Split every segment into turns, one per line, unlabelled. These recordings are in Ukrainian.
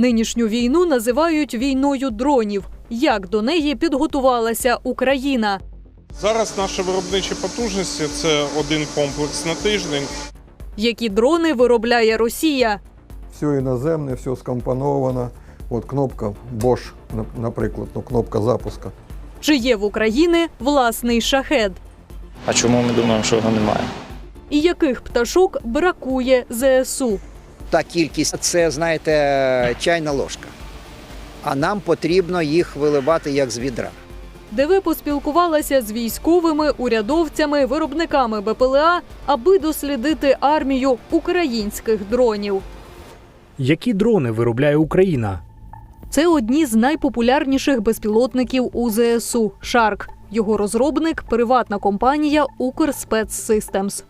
Нинішню війну називають війною дронів. Як до неї підготувалася Україна?
Зараз наші виробничі потужності це один комплекс на тиждень.
Які дрони виробляє Росія?
Все іноземне, все скомпоновано. От кнопка Bosch, наприклад, ну, кнопка запуска.
Чи є в Україні власний шахед?
А чому ми думаємо, що його немає?
І яких пташок бракує ЗСУ?
Та кількість це, знаєте, чайна ложка. А нам потрібно їх виливати як з відра.
ДВ поспілкувалася з військовими, урядовцями, виробниками БПЛА, аби дослідити армію українських дронів.
Які дрони виробляє Україна?
Це одні з найпопулярніших безпілотників у ЗСУ Шарк. Його розробник приватна компанія Укрспецсистемс.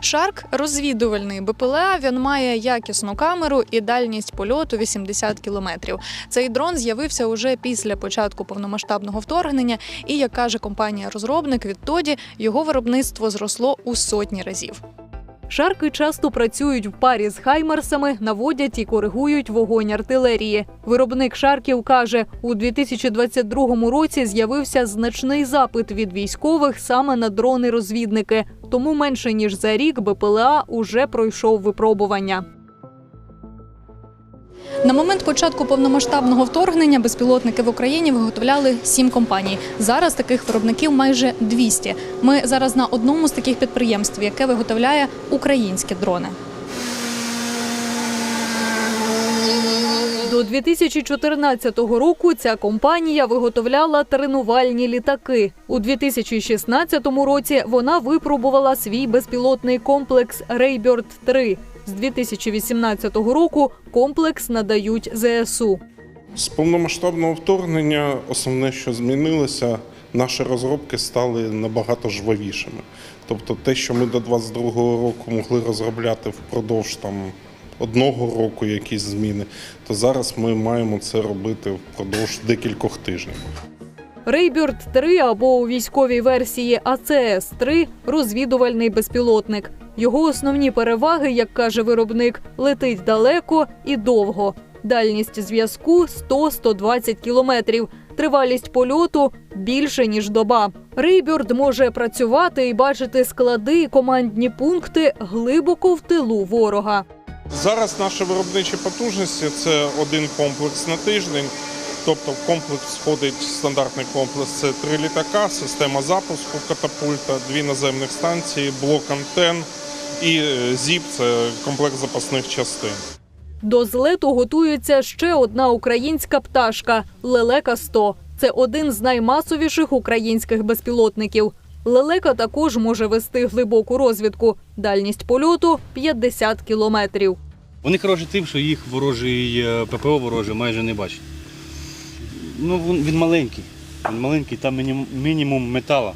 Шарк розвідувальний БПЛА. Він має якісну камеру і дальність польоту 80 кілометрів. Цей дрон з'явився уже після початку повномасштабного вторгнення, і як каже компанія-розробник, відтоді його виробництво зросло у сотні разів.
Шарки часто працюють в парі з хаймерсами, наводять і коригують вогонь артилерії. Виробник шарків каже, у 2022 році з'явився значний запит від військових саме на дрони-розвідники. Тому менше ніж за рік БПЛА уже пройшов випробування.
На момент початку повномасштабного вторгнення безпілотники в Україні виготовляли сім компаній. Зараз таких виробників майже 200. Ми зараз на одному з таких підприємств, яке виготовляє українські дрони.
До 2014 року ця компанія виготовляла тренувальні літаки. У 2016 році вона випробувала свій безпілотний комплекс Рейберт 3 З 2018 року комплекс надають ЗСУ.
З повномасштабного вторгнення основне, що змінилося, наші розробки стали набагато жвавішими. Тобто те, що ми до 22-го року могли розробляти впродовж там одного року якісь зміни, то зараз ми маємо це робити впродовж декількох тижнів.
Рейберт 3 або у військовій версії АЦС 3 розвідувальний безпілотник. Його основні переваги, як каже виробник, летить далеко і довго. Дальність зв'язку 100-120 кілометрів. Тривалість польоту більше ніж доба. Рейберт може працювати і бачити склади і командні пункти глибоко в тилу ворога.
Зараз наші виробничі потужності це один комплекс на тиждень. Тобто в комплекс входить стандартний комплекс це три літака, система запуску катапульта, дві наземних станції, блок антен і е, ЗІП це комплект запасних частин.
До злету готується ще одна українська пташка лелека 100 Це один з наймасовіших українських безпілотників. Лелека також може вести глибоку розвідку. Дальність польоту 50 кілометрів.
Вони хороші тим, що їх ворожий е, ППО вороже майже не бачить. Ну, він, маленький. Він маленький, там мінімум, мінімум метала.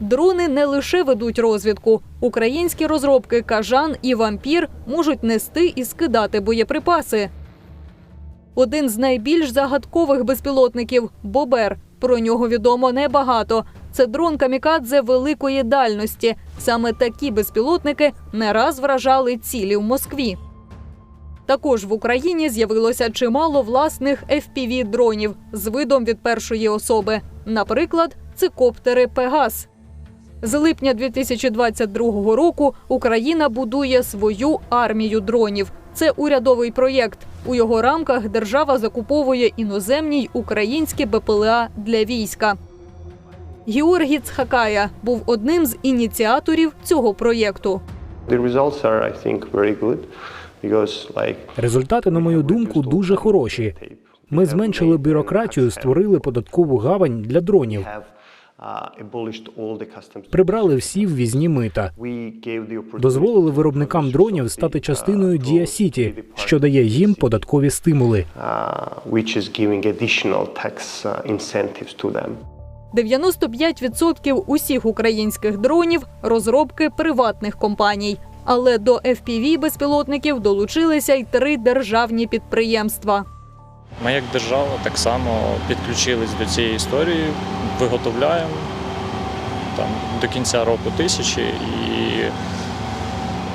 Дрони не лише ведуть розвідку. Українські розробки кажан і вампір можуть нести і скидати боєприпаси. Один з найбільш загадкових безпілотників Бобер. Про нього відомо небагато. Це дрон камікадзе великої дальності. Саме такі безпілотники не раз вражали цілі в Москві. Також в Україні з'явилося чимало власних fpv дронів з видом від першої особи. Наприклад, це коптери Пегас. З липня 2022 року Україна будує свою армію дронів. Це урядовий проєкт. У його рамках держава закуповує іноземні й українські БПЛА для війська. Георгій Цхакая був одним з ініціаторів цього проєкту.
Результати, на мою думку, дуже хороші. Ми зменшили бюрократію, створили податкову гавань для дронів,
uh,
прибрали всі ввізні мита. Дозволили виробникам дронів стати частиною Дія Сіті, що дає їм податкові стимули.
uh, which is giving additional tax uh.
95% усіх українських дронів розробки приватних компаній. Але до fpv безпілотників долучилися й три державні підприємства.
Ми як держава так само підключились до цієї історії, виготовляємо там, до кінця року тисячі і,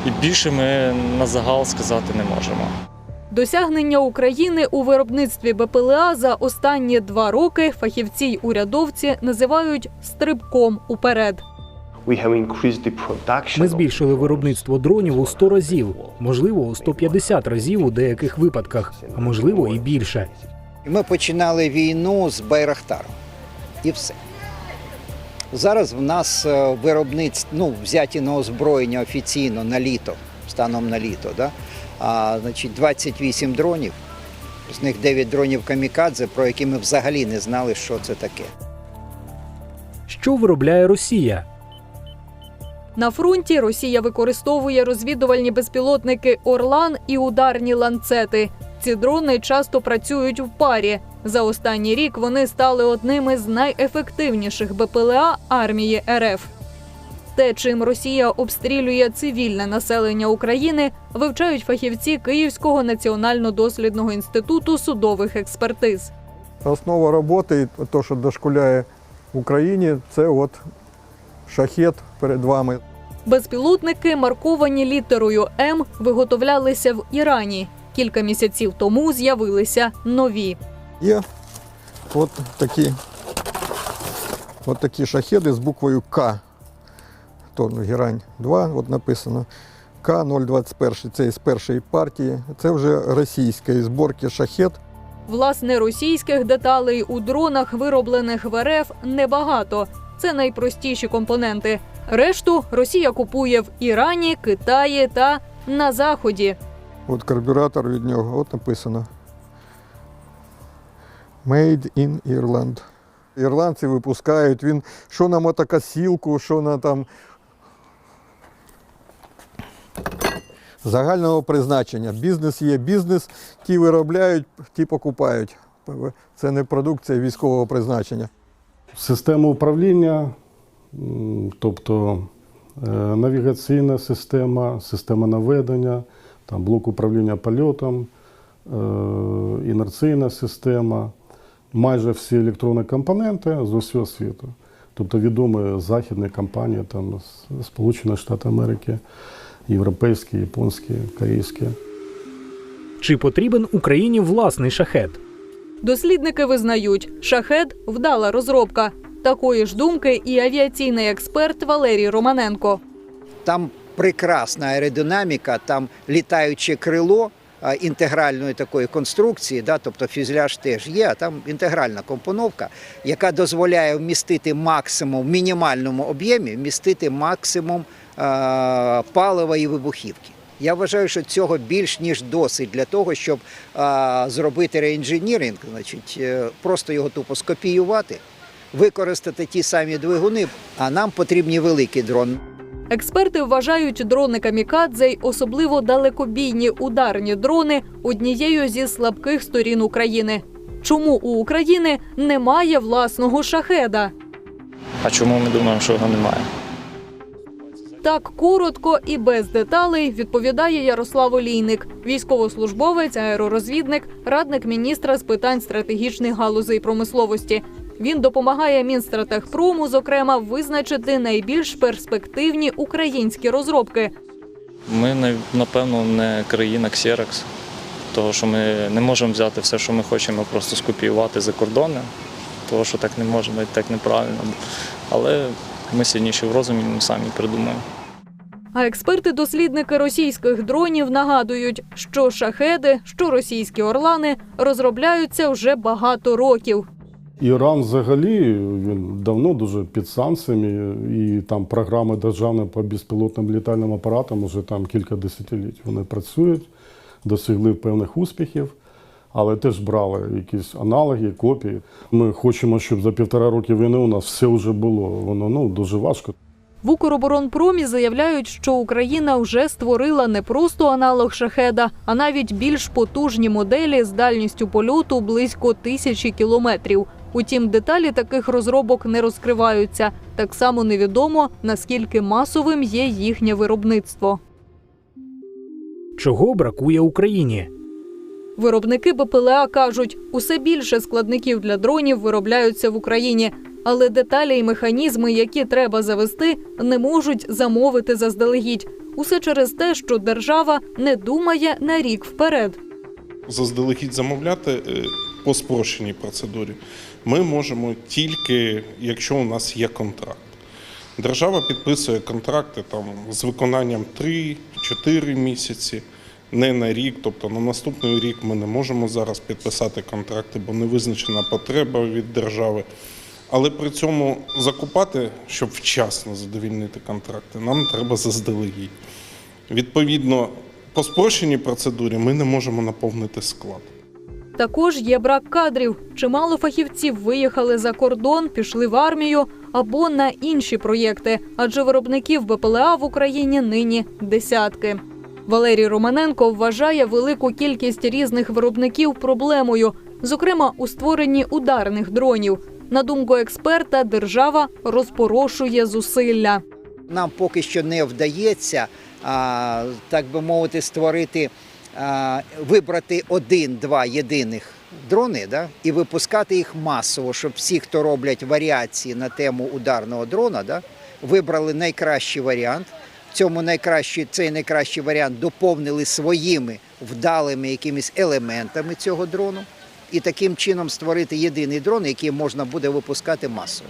і більше ми на загал сказати не можемо.
Досягнення України у виробництві БПЛА за останні два роки фахівці й урядовці називають стрибком уперед.
Ми збільшили виробництво дронів у 100 разів, можливо, у 150 разів у деяких випадках, а можливо і більше.
Ми починали війну з Байрахтаром. І все. Зараз в нас е, виробництво, ну, взяті на озброєння офіційно на літо, станом на літо, да? а, значить, 28 дронів, з них 9 дронів камікадзе, про які ми взагалі не знали, що це таке.
Що виробляє Росія?
На фронті Росія використовує розвідувальні безпілотники Орлан і ударні ланцети. Ці дрони часто працюють в парі. За останній рік вони стали одними з найефективніших БПЛА армії РФ. Те, чим Росія обстрілює цивільне населення України, вивчають фахівці Київського національно-дослідного інституту судових експертиз.
Основа роботи, то, що дошкуляє Україні, це от шахет перед вами.
Безпілотники, марковані літерою М, виготовлялися в Ірані. Кілька місяців тому з'явилися нові.
Є от такі, от такі шахеди з буквою К. То ну, Герань 2, от написано. К-021, це із першої партії. Це вже російської зборки шахет.
Власне, російських деталей у дронах, вироблених в РФ, небагато. Це найпростіші компоненти. Решту Росія купує в Ірані, Китаї та на Заході.
От карбюратор від нього, от написано. Made in Ireland. Ірландці випускають він, що на мотокосілку, що на там. Загального призначення. Бізнес є бізнес, ті виробляють, ті покупають. Це не продукція військового призначення.
Система управління, тобто е, навігаційна система, система наведення, там блок управління польотом, е, інерційна система, майже всі електронні компоненти з усього світу. Тобто відомі західні компанії, там, з- Сполучені Штати Америки, європейські, японські, корейські.
Чи потрібен Україні власний шахет?
Дослідники визнають, шахет вдала розробка. Такої ж думки і авіаційний експерт Валерій Романенко.
Там прекрасна аеродинаміка, там літаюче крило інтегральної такої конструкції, да, тобто фюзеляж теж є, а там інтегральна компоновка, яка дозволяє вмістити максимум в мінімальному об'ємі, вмістити максимум а, палива і вибухівки. Я вважаю, що цього більш ніж досить для того, щоб а, зробити реінженіринг, значить, е, просто його тупо скопіювати, використати ті самі двигуни, а нам потрібні великі дрони.
Експерти вважають дрони камікадзе й особливо далекобійні ударні дрони однією зі слабких сторін України. Чому у України немає власного шахеда?
А чому ми думаємо, що його немає?
Так коротко і без деталей відповідає Ярослав Олійник, військовослужбовець, аеророзвідник, радник міністра з питань стратегічних галузей промисловості. Він допомагає Мінстратегпрому, зокрема, визначити найбільш перспективні українські розробки.
Ми напевно не країна Xerox, того що ми не можемо взяти все, що ми хочемо, просто скопіювати за кордони, того що так не можемо і так неправильно. Але ми сильніші в розумі, ми самі придумаємо.
А експерти-дослідники російських дронів нагадують, що шахеди, що російські орлани розробляються вже багато років.
Іран взагалі він давно дуже під санкціями, і там програми державні по безпілотним літальним апаратам вже там кілька десятиліть. Вони працюють, досягли певних успіхів, але теж брали якісь аналоги, копії. Ми хочемо, щоб за півтора роки війни у нас все вже було. Воно ну дуже важко.
В Укроборонпромі заявляють, що Україна вже створила не просто аналог шахеда, а навіть більш потужні моделі з дальністю польоту близько тисячі кілометрів. Утім, деталі таких розробок не розкриваються. Так само невідомо наскільки масовим є їхнє виробництво.
Чого бракує Україні?
Виробники БПЛА кажуть, усе більше складників для дронів виробляються в Україні, але деталі і механізми, які треба завести, не можуть замовити заздалегідь. Усе через те, що держава не думає на рік вперед.
заздалегідь замовляти е, по спрощеній процедурі ми можемо тільки, якщо у нас є контракт. Держава підписує контракти там, з виконанням 3-4 місяці, не на рік. Тобто на наступний рік ми не можемо зараз підписати контракти, бо не визначена потреба від держави. Але при цьому закупати, щоб вчасно задовільнити контракти, нам треба заздалегідь. Відповідно, по спрощеній процедурі ми не можемо наповнити склад.
Також є брак кадрів. Чимало фахівців виїхали за кордон, пішли в армію або на інші проєкти, адже виробників БПЛА в Україні нині десятки. Валерій Романенко вважає велику кількість різних виробників проблемою, зокрема у створенні ударних дронів. На думку експерта, держава розпорошує зусилля.
Нам поки що не вдається, так би мовити, створити, вибрати один-два єдиних дрони да, і випускати їх масово, щоб всі, хто роблять варіації на тему ударного дрона, да, вибрали найкращий варіант. В цьому найкращий, цей найкращий варіант доповнили своїми вдалими якимись елементами цього дрону. І таким чином створити єдиний дрон, який можна буде випускати масово.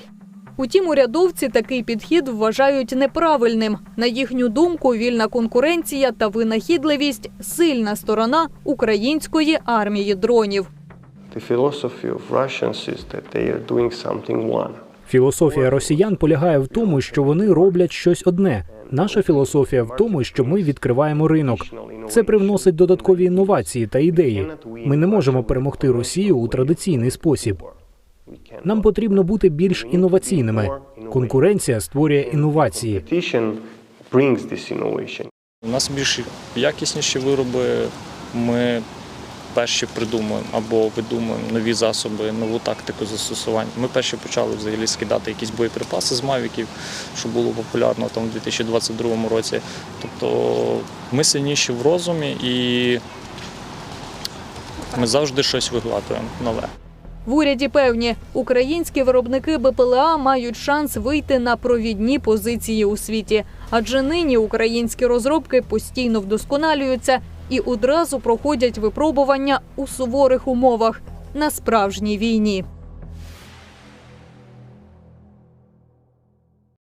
Утім, урядовці такий підхід вважають неправильним. На їхню думку, вільна конкуренція та винахідливість сильна сторона української армії дронів.
Філософія росіян полягає в тому, що вони роблять щось одне. Наша філософія в тому, що ми відкриваємо ринок. Це привносить додаткові інновації та ідеї. Ми не можемо перемогти Росію у традиційний спосіб. Нам потрібно бути більш інноваційними. Конкуренція створює інновації.
У нас більш якісніші вироби. Ми перші придумуємо або видумуємо нові засоби, нову тактику застосування. Ми перші почали взагалі скидати якісь боєприпаси з мавіків, що було популярно там у 2022 році. Тобто ми сильніші в розумі і ми завжди щось вигадуємо нове.
В уряді певні, українські виробники БПЛА мають шанс вийти на провідні позиції у світі, адже нині українські розробки постійно вдосконалюються і одразу проходять випробування у суворих умовах на справжній війні.